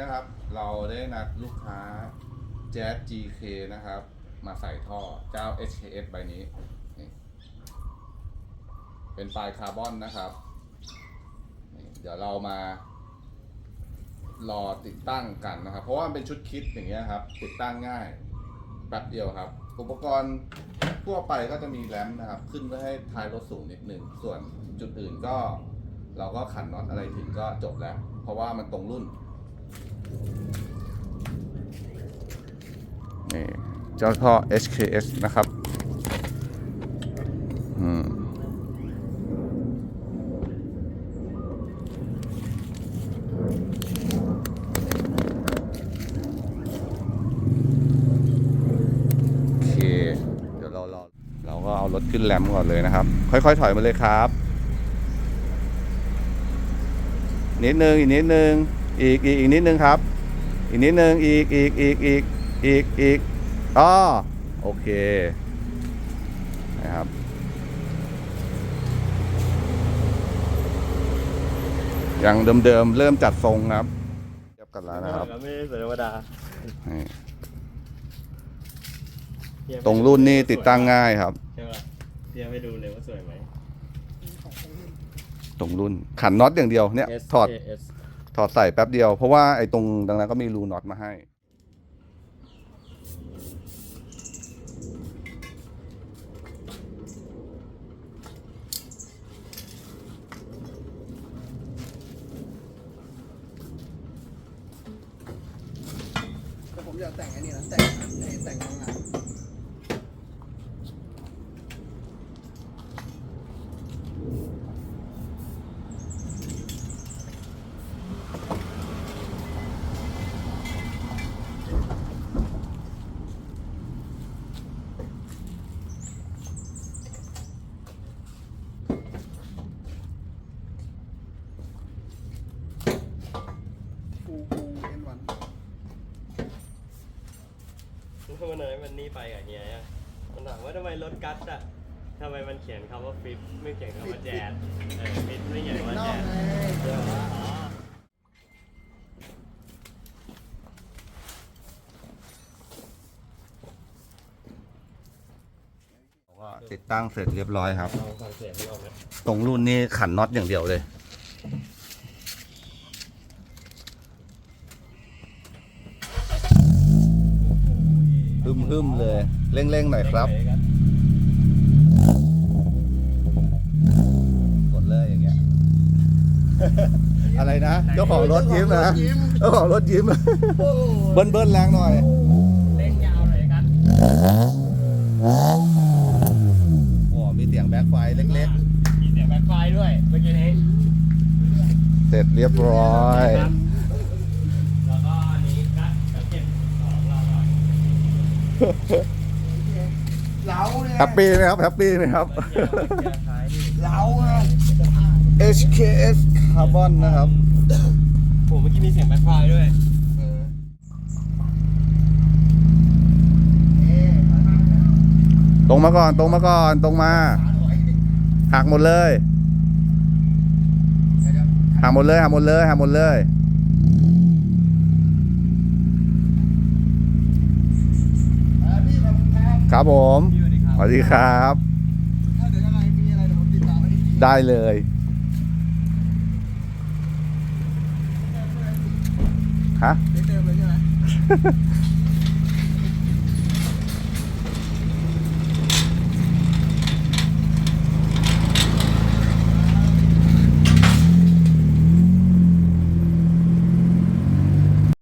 นะครับเราได้นัดลูกค้า Jazz GK นะครับ มาใส่ท่อเจ้า HKS ใบนี้ เป็นปลายคาร์บอนนะครับ เดี๋ยวเรามารอติดตั้งกันนะครับ เพราะว่ามันเป็นชุดคิดอย่างเงี้ยครับ ติดตั้งง่ายแป๊บเดียวครับ อุปกรณ์ทั่วไปก็จะมีแรมนะครับ ขึ้นเพื่อให้ท้ายรถสูงนิดหนึ่ง ส่วนจุดอื่นก็ เราก็ขันน็อตอะไรถึงก็จบแล้ว เพราะว่ามันตรงรุ่น นี่เจ้าท่อ HKS นะครับอืมโอเดี๋ยวเราเราก็เอารถขึ้นแรมก่อนเลยนะครับ ค่อยๆ ถอยมาเลยครับ นิดนึง อีกนิดนึง อีกอีกอีกนิดนึงครับ อีกนิดนึงอีกอีกอีกอีกอีกอีกอ๋อโอเคนะครับอย่างเดิมๆเริ่มจัดทรงครับเทียบกันแล้วนะครับไม่ได้สวยธรรมดานี่เทียบให้ตรงรุ่นนี่ติดตั้งง่ายครับใช่ป่ะเทียบให้ดูเลยว่าสวยไหมตรงรุ่นขันน็อตอย่างเดียวเนี่ย S ถอด S ถอดใส่แป๊บเดียว เพราะว่าไอ้ตรงดังนั้นก็มีรูน็อตมาให้ แต่ผมอยากแต่งไอ้นี่นะแต่งไอ้แต่งโรงงาน ฟูฟูเอ็นวัน วันไหนมันนี่ไปกับเฮียอะมันถามว่าทำไมรถกัสอะทำไมมันเขียนคำว่าฟิตไม่เขียนคำว่าแจ๊ดเออฟิตไม่เขียนเด็กคำว่านอแจ๊กดไงเดี๋ยวว่าอ๋อก็ติดตั้งเสร็จเรียบร้อยครับ ลองฟังเสียงมันออกไหมตรงรุ่นนี่ขันน็อตอย่างเดียวเลย ฮึมฮึมๆเลย เร่งๆหน่อยครับ กดเลยอย่างเงี้ย อะไรนะ เจ้าของรถยิ้มนะ เจ้าของรถยิ้มโอ้โหเบิ้ลเบิ้ลๆแรงหน่อย เล่นยาวเลยกันโอ้มีเสียงแบ็คไฟเล็กมีเสียงแบ็คไฟด้วยเมื่อกี้นี้ ๆ เสร็จเรียบร้อย ครับแล้วก็อันนี้กัสจะเก็บของเราก่อน เหลาเนี่ยแฮปปี้ไหมครับแฮปปี้ไหมครับเดี๋ยวเดี๋ยวท้ายนี่เหลา HKS Carbon นะครับโหเมื่อกี้มีเสียงแบ็คไฟด้วยตรงมาก่อนตรงมาก่อนตรงมาหักหมดเลยหักหมดเลยหักหมดเลยหักหมดเลย ๆเออพี่ขอบ คุณครับครับผมพี่สวัสดีคสรับวัสดีครับถ้าเดี๋ยวยังไงมีอะไรเดี๋ยวผมติดต่อไปอีกทีได้เลย ฮะได้เติมเลยใช่ไหม